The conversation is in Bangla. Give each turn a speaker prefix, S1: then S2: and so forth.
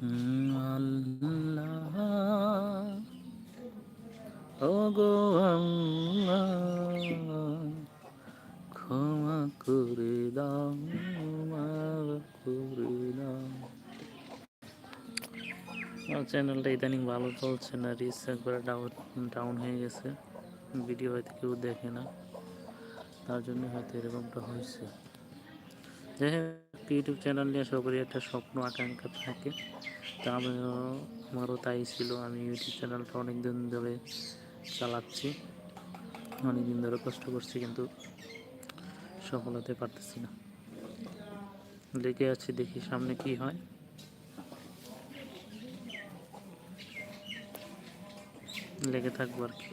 S1: হুম, আল্লাহ ও ক্ষমা করে দাও করে দাও। চ্যানেলটা ইদানিং ভালো চলছে না রিচ একবারে ডাউন ডাউন হয়ে গেছে। ভিডিও হয়তো কেউ দেখে না। তার জন্য হয়তো এরকমটা হয়েছে। যাই হোক ইউটিউব চ্যানেল নিয়ে সবারই একটা স্বপ্ন, আকাঙ্ক্ষা থাকে। তা আমিও, আমারও তাই ছিল। আমি ইউটিউব চ্যানেলটা অনেক দিন ধরে চালাচ্ছি। অনেক দিন ধরে কষ্ট করছি, কিন্তু সফল হতে পারতেছি না। লেগে আছি দেখি সামনে কি হয়। লেগে থাকব আর কি।